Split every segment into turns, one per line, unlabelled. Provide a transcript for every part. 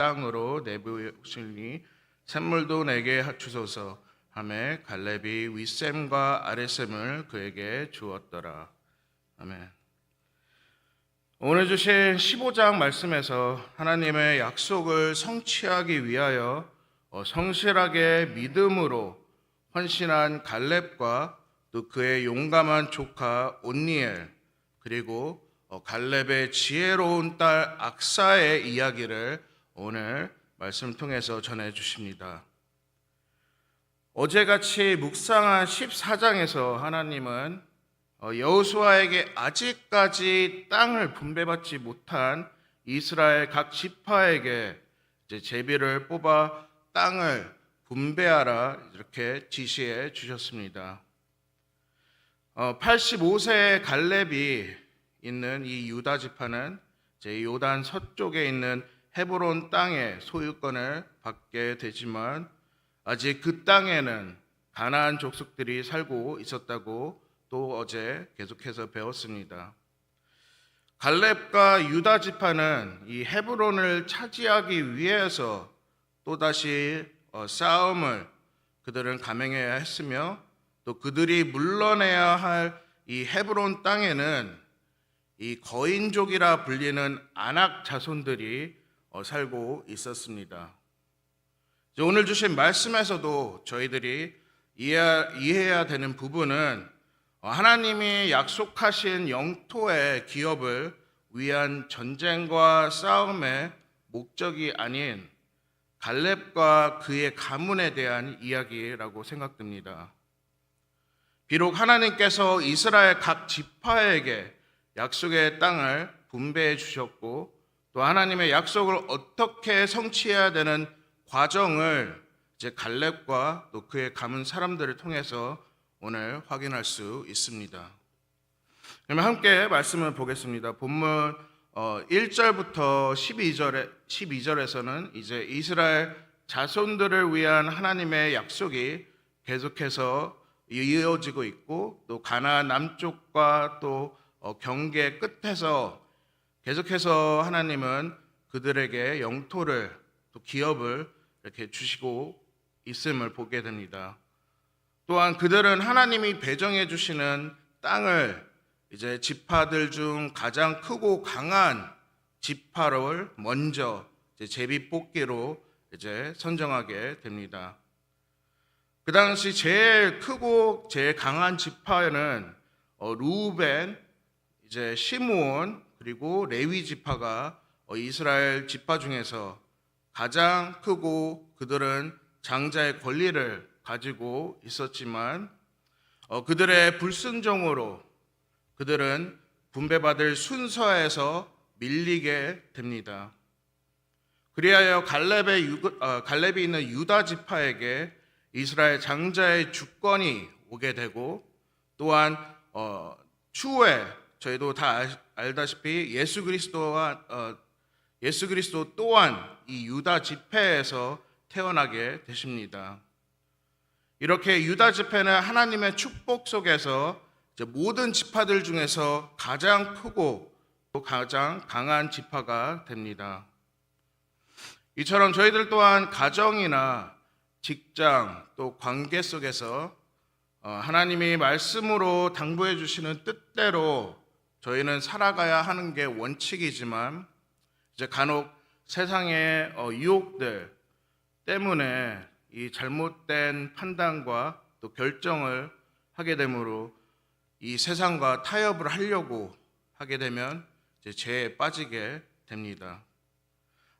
땅으로 내부시니 샘물도 내게 주소서 하매 갈렙이 윗샘과 아랫샘을 그에게 주었더라. 아멘. 오늘 주신 15장 말씀에서 하나님의 약속을 성취하기 위하여 어, 성실하게 믿음으로 헌신한 갈렙과 또 그의 용감한 조카 온니엘 그리고 어, 갈렙의 지혜로운 딸 악사의 이야기를 오늘 말씀 통해서 전해 주십니다. 어제같이 묵상한 14장에서 하나님은 어, 여호수아에게 아직까지 땅을 분배받지 못한 이스라엘 각 지파에게 제비를 뽑아 땅을 분배하라 이렇게 지시해 주셨습니다. 85세의 갈렙이 있는 이 유다 지파는 제 요단 서쪽에 있는 헤브론 땅의 소유권을 받게 되지만 아직 그 땅에는 가나안 족속들이 살고 있었다고 또 어제 계속해서 배웠습니다. 갈렙과 유다 지파는 이 헤브론을 차지하기 위해서 또다시 어, 싸움을 그들은 감행해야 했으며 또 그들이 물러내야 할 이 헤브론 땅에는 이 거인족이라 불리는 안악 자손들이 어, 살고 있었습니다. 오늘 주신 말씀에서도 저희들이 이해해야 되는 부분은 어, 하나님이 약속하신 영토의 기업을 위한 전쟁과 싸움의 목적이 아닌 갈렙과 그의 가문에 대한 이야기라고 생각됩니다. 비록 하나님께서 이스라엘 각 지파에게 약속의 땅을 분배해 주셨고 또 하나님의 약속을 어떻게 성취해야 되는 과정을 이제 갈렙과 또 그의 가문 사람들을 통해서 오늘 확인할 수 있습니다. 그러면 함께 말씀을 보겠습니다. 본문 1절부터 12절에 12절에서는 이제 이스라엘 자손들을 위한 하나님의 약속이 계속해서 이어지고 있고 또 가나 남쪽과 또 어, 경계 끝에서 계속해서 하나님은 그들에게 영토를 또 기업을 이렇게 주시고 있음을 보게 됩니다. 또한 그들은 하나님이 배정해 주시는 땅을 이제 지파들 중 가장 크고 강한 지파를 먼저 제비 뽑기로 이제 선정하게 됩니다. 그 당시 제일 크고 제일 강한 지파는 어, 루벤, 이제 시므온 그리고 레위 지파가 어, 이스라엘 지파 중에서 가장 크고 그들은 장자의 권리를 가지고 있었지만 어, 그들의 불순종으로 그들은 분배받을 순서에서 밀리게 됩니다. 그리하여 갈렙의 유, 어, 갈렙이 있는 유다 지파에게 이스라엘 장자의 주권이 오게 되고 또한 어, 추후에 저희도 다 알 다시피 예수 그리스도와 어, 예수 그리스도 또한 이 유다 지파에서 태어나게 되십니다. 이렇게 유다 지파는 하나님의 축복 속에서 모든 지파들 중에서 가장 크고 가장 강한 지파가 됩니다. 이처럼 저희들 또한 가정이나 직장 또 관계 속에서 어, 하나님이 말씀으로 당부해 주시는 뜻대로 저희는 살아가야 하는 게 원칙이지만 이제 간혹 세상의 어, 유혹들 때문에 이 잘못된 판단과 또 결정을 하게 되므로 이 세상과 타협을 하려고 하게 되면 이제 죄에 빠지게 됩니다.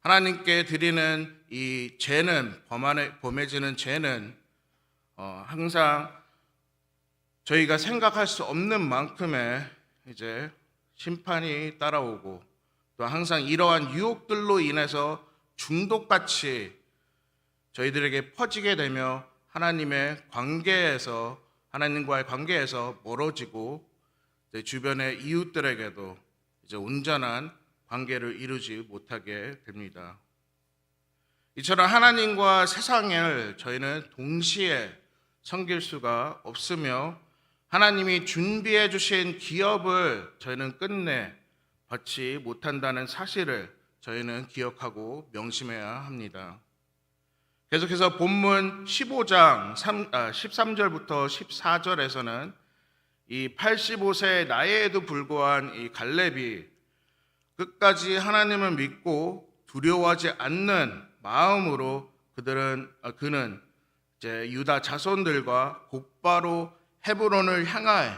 하나님께 드리는 이 죄는 범안에 범해지는 죄는 어, 항상 저희가 생각할 수 없는 만큼의 이제 심판이 따라오고 또 항상 이러한 유혹들로 인해서 중독같이 저희들에게 퍼지게 되며 하나님의 관계에서 하나님과의 관계에서 멀어지고 주변의 이웃들에게도 이제 온전한 관계를 이루지 못하게 됩니다. 이처럼 하나님과 세상을 저희는 동시에 섬길 수가 없으며 하나님이 준비해 주신 기업을 저희는 끝내 받지 못한다는 사실을 저희는 기억하고 명심해야 합니다. 계속해서 본문 15장 3, 아, 13절부터 14절에서는 이 85세 나이에도 불구한 이 갈렙이 끝까지 하나님을 믿고 두려워하지 않는 마음으로 그들은 아, 그는 이제 유다 자손들과 곧바로 헤브론을 향하여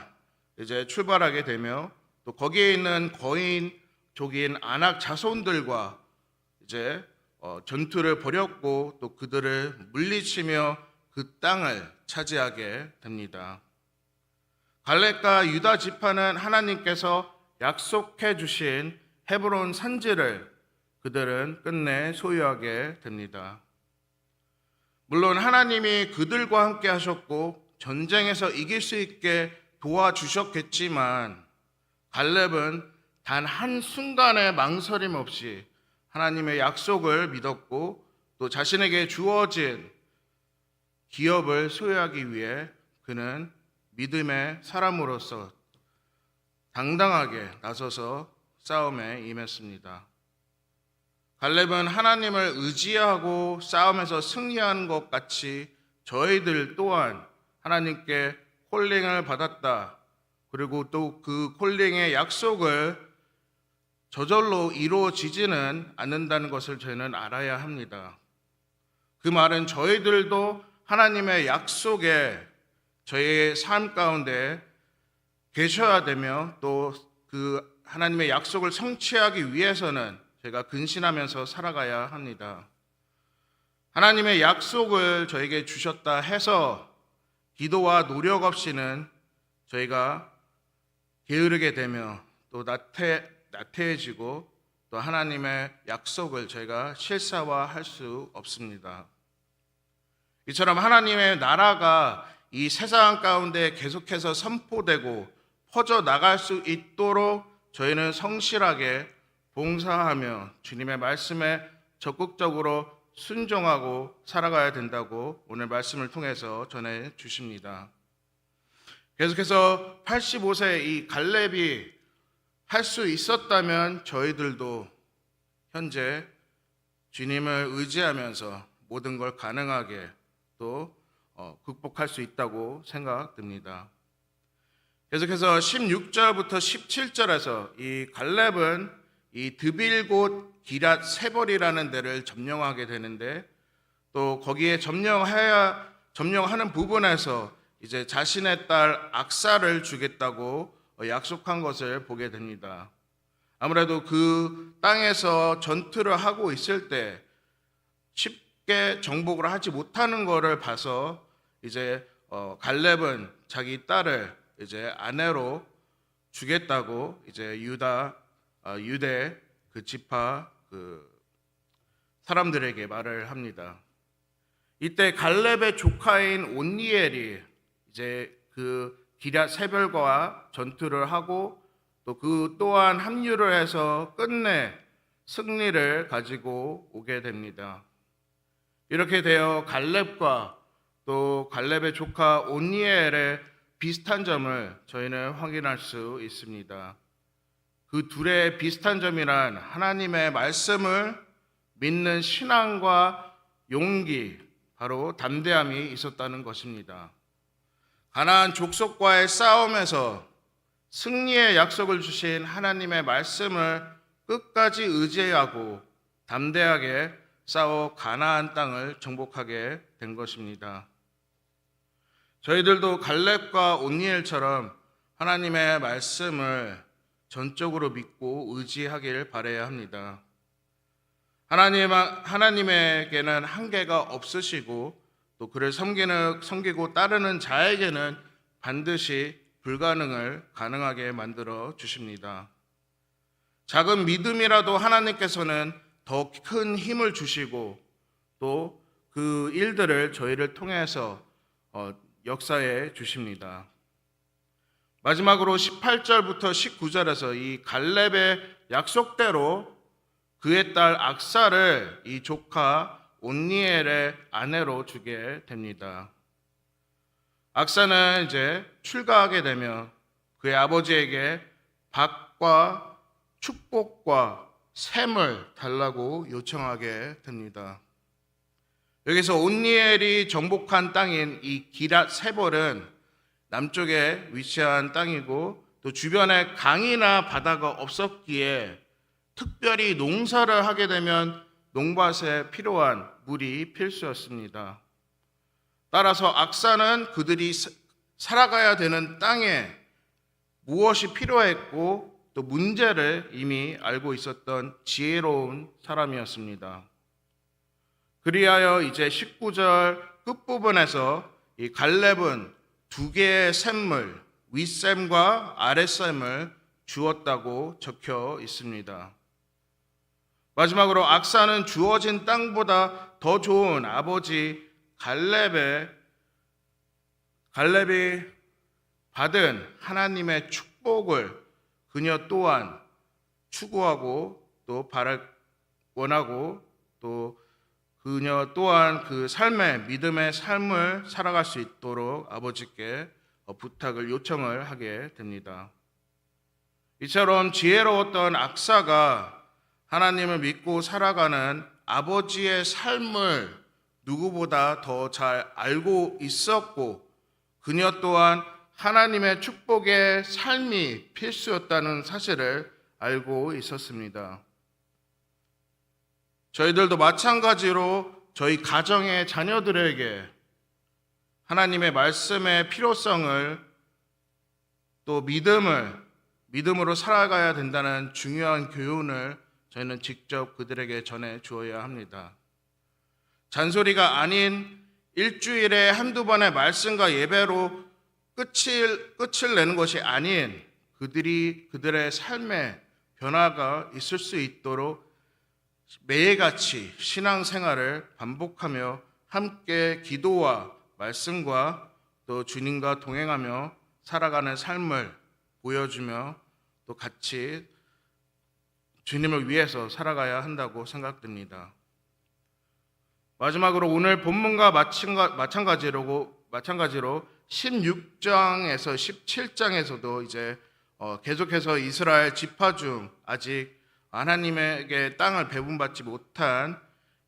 이제 출발하게 되며 또 거기에 있는 거인 족인 아낙 자손들과 이제 어, 전투를 벌였고 또 그들을 물리치며 그 땅을 차지하게 됩니다. 갈렙과 유다 지파는 하나님께서 약속해 주신 헤브론 산지를 그들은 끝내 소유하게 됩니다. 물론 하나님이 그들과 함께 하셨고 전쟁에서 이길 수 있게 도와주셨겠지만 갈렙은 단 한 순간의 망설임 없이 하나님의 약속을 믿었고 또 자신에게 주어진 기업을 소유하기 위해 그는 믿음의 사람으로서 당당하게 나서서 싸움에 임했습니다. 갈렙은 하나님을 의지하고 싸움에서 승리하는 것 같이 저희들 또한 하나님께 콜링을 받았다. 그리고 또 그 콜링의 약속을 저절로 이루어지지는 않는다는 것을 저희는 알아야 합니다. 그 말은 저희들도 하나님의 약속에 저희의 삶 가운데 계셔야 되며 또 그 하나님의 약속을 성취하기 위해서는 제가 근신하면서 살아가야 합니다. 하나님의 약속을 저에게 주셨다 해서 기도와 노력 없이는 저희가 게으르게 되며 또 나태, 나태해지고 또 하나님의 약속을 저희가 실사화할 수 없습니다. 이처럼 하나님의 나라가 이 세상 가운데 계속해서 선포되고 퍼져 나갈 수 있도록 저희는 성실하게 봉사하며 주님의 말씀에 적극적으로 순종하고 살아가야 된다고 오늘 말씀을 통해서 전해 주십니다. 계속해서 85세 이 갈렙이 할 수 있었다면 저희들도 현재 주님을 의지하면서 모든 걸 가능하게 또 어, 극복할 수 있다고 생각됩니다. 계속해서 16절부터 17절에서 이 갈렙은 이 드빌곳 기랏 세벌이라는 데를 점령하게 되는데 또 거기에 점령해야 점령하는 부분에서 이제 자신의 딸 악사를 주겠다고 약속한 것을 보게 됩니다. 아무래도 그 땅에서 전투를 하고 있을 때 쉽게 정복을 하지 못하는 것을 봐서 이제 어, 갈렙은 자기 딸을 이제 아내로 주겠다고 이제 유다 어, 유대 그 지파 그 사람들에게 말을 합니다. 이때 갈렙의 조카인 온니엘이 이제 그 기랴 세별과 전투를 하고 또 그 또한 합류를 해서 끝내 승리를 가지고 오게 됩니다. 이렇게 되어 갈렙과 또 갈렙의 조카 온니엘의 비슷한 점을 저희는 확인할 수 있습니다. 그 둘의 비슷한 점이란 하나님의 말씀을 믿는 신앙과 용기, 바로 담대함이 있었다는 것입니다. 가나안 족속과의 싸움에서 승리의 약속을 주신 하나님의 말씀을 끝까지 의지하고 담대하게 싸워 가나안 땅을 정복하게 된 것입니다. 저희들도 갈렙과 온니엘처럼 하나님의 말씀을 전적으로 믿고 의지하길 바라야 합니다. 하나님 하나님에게는 한계가 없으시고 또 그를 섬기는 섬기고 따르는 자에게는 반드시 불가능을 가능하게 만들어 주십니다. 작은 믿음이라도 하나님께서는 더 큰 힘을 주시고 또 그 일들을 저희를 통해서 어, 역사해 주십니다. 마지막으로 18절부터 19절에서 이 갈렙의 약속대로 그의 딸 악사를 이 조카 온니엘의 아내로 주게 됩니다. 악사는 이제 출가하게 되며 그의 아버지에게 박과 축복과 샘을 달라고 요청하게 됩니다. 여기서 온니엘이 정복한 땅인 이 기랏 세벌은 남쪽에 위치한 땅이고 또 주변에 강이나 바다가 없었기에 특별히 농사를 하게 되면 농밭에 필요한 물이 필수였습니다. 따라서 악사는 그들이 사- 살아가야 되는 땅에 무엇이 필요했고 또 문제를 이미 알고 있었던 지혜로운 사람이었습니다. 그리하여 이제 19절 끝부분에서 이 갈렙은 두 개의 샘물, 윗샘과 아랫샘을 주었다고 적혀 있습니다. 마지막으로 악사는 주어진 땅보다 더 좋은 아버지 갈렙의 갈렙이 받은 하나님의 축복을 그녀 또한 추구하고 또 바랄 원하고 또 그녀 또한 그 삶의 믿음의 삶을 살아갈 수 있도록 아버지께 어, 부탁을 요청을 하게 됩니다. 이처럼 지혜로웠던 악사가 하나님을 믿고 살아가는 아버지의 삶을 누구보다 더 잘 알고 있었고 그녀 또한 하나님의 축복의 삶이 필수였다는 사실을 알고 있었습니다. 저희들도 마찬가지로 저희 가정의 자녀들에게 하나님의 말씀의 필요성을 또 믿음을 믿음으로 살아가야 된다는 중요한 교훈을 저희는 직접 그들에게 전해 주어야 합니다. 잔소리가 아닌 일주일에 한두 번의 말씀과 예배로 끝을, 끝을 내는 것이 아닌 그들이 그들의 삶에 변화가 있을 수 있도록 매일같이 신앙생활을 반복하며 함께 기도와 말씀과 또 주님과 동행하며 살아가는 삶을 보여주며 또 같이 주님을 위해서 살아가야 한다고 생각됩니다. 마지막으로 오늘 본문과 마찬가- 마찬가지로 마찬가지로 16장에서 17장에서도 이제 어, 계속해서 이스라엘 지파 중 아직 하나님에게 땅을 배분받지 못한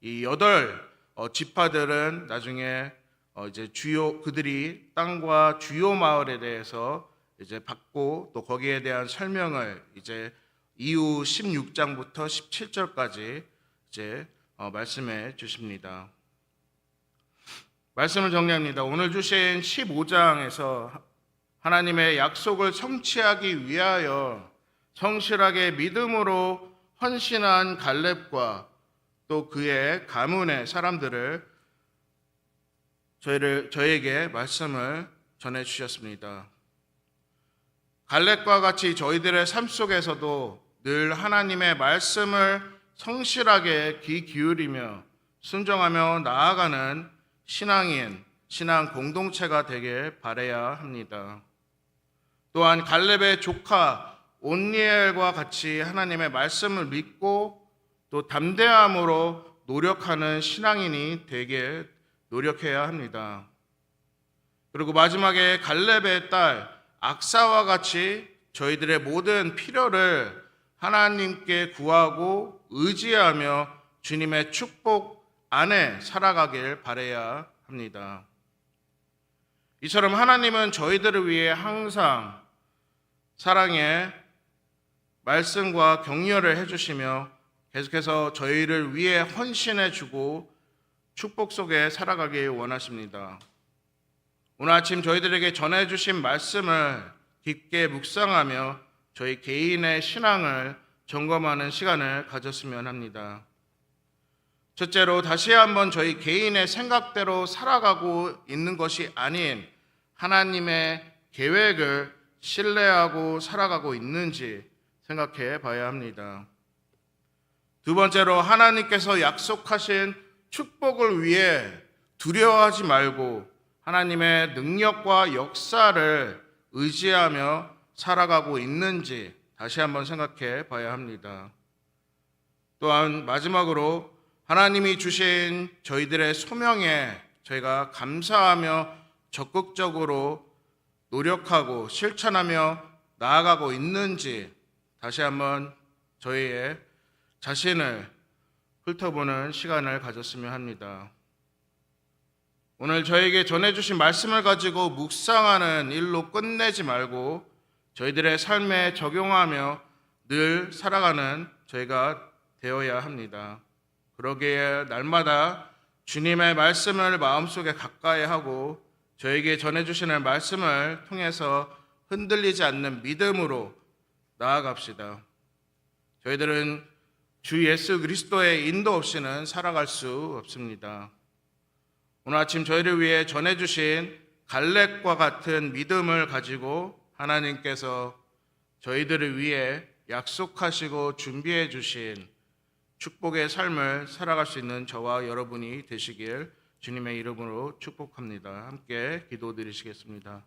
이 여덟 어, 지파들은 나중에 어, 이제 주요 그들이 땅과 주요 마을에 대해서 이제 받고 또 거기에 대한 설명을 이제 이후 16장부터 17절까지 이제 어, 말씀해 주십니다. 말씀을 정리합니다. 오늘 주신 15장에서 하나님의 약속을 성취하기 위하여 성실하게 믿음으로 헌신한 갈렙과 또 그의 가문의 사람들을 저희를 저에게 말씀을 전해 주셨습니다. 갈렙과 같이 저희들의 삶 속에서도 늘 하나님의 말씀을 성실하게 귀 기울이며 순종하며 나아가는 신앙인, 신앙 공동체가 되길 바라야 합니다. 또한 갈렙의 조카 온니엘과 같이 하나님의 말씀을 믿고 또 담대함으로 노력하는 신앙인이 되게 노력해야 합니다. 그리고 마지막에 갈렙의 딸 악사와 같이 저희들의 모든 필요를 하나님께 구하고 의지하며 주님의 축복 안에 살아가길 바라야 합니다. 이처럼 하나님은 저희들을 위해 항상 사랑의 말씀과 격려를 해주시며 계속해서 저희를 위해 헌신해 주고 축복 속에 살아가길 원하십니다. 오늘 아침 저희들에게 전해주신 말씀을 깊게 묵상하며 저희 개인의 신앙을 점검하는 시간을 가졌으면 합니다. 첫째로 다시 한번 저희 개인의 생각대로 살아가고 있는 것이 아닌 하나님의 계획을 신뢰하고 살아가고 있는지 생각해 봐야 합니다. 두 번째로 하나님께서 약속하신 축복을 위해 두려워하지 말고 하나님의 능력과 역사를 의지하며 살아가고 있는지 다시 한번 생각해 봐야 합니다. 또한 마지막으로 하나님이 주신 저희들의 소명에 저희가 감사하며 적극적으로 노력하고 실천하며 나아가고 있는지 다시 한번 저희의 자신을 훑어보는 시간을 가졌으면 합니다. 오늘 저에게 전해주신 말씀을 가지고 묵상하는 일로 끝내지 말고 저희들의 삶에 적용하며 늘 살아가는 저희가 되어야 합니다. 그러기에 날마다 주님의 말씀을 마음속에 가까이 하고 저에게 전해주시는 말씀을 통해서 흔들리지 않는 믿음으로 나아갑시다. 저희들은 주 예수 그리스도의 인도 없이는 살아갈 수 없습니다. 오늘 아침 저희를 위해 전해주신 갈렙과 같은 믿음을 가지고 하나님께서 저희들을 위해 약속하시고 준비해 주신 축복의 삶을 살아갈 수 있는 저와 여러분이 되시길 주님의 이름으로 축복합니다. 함께 기도 드리시겠습니다.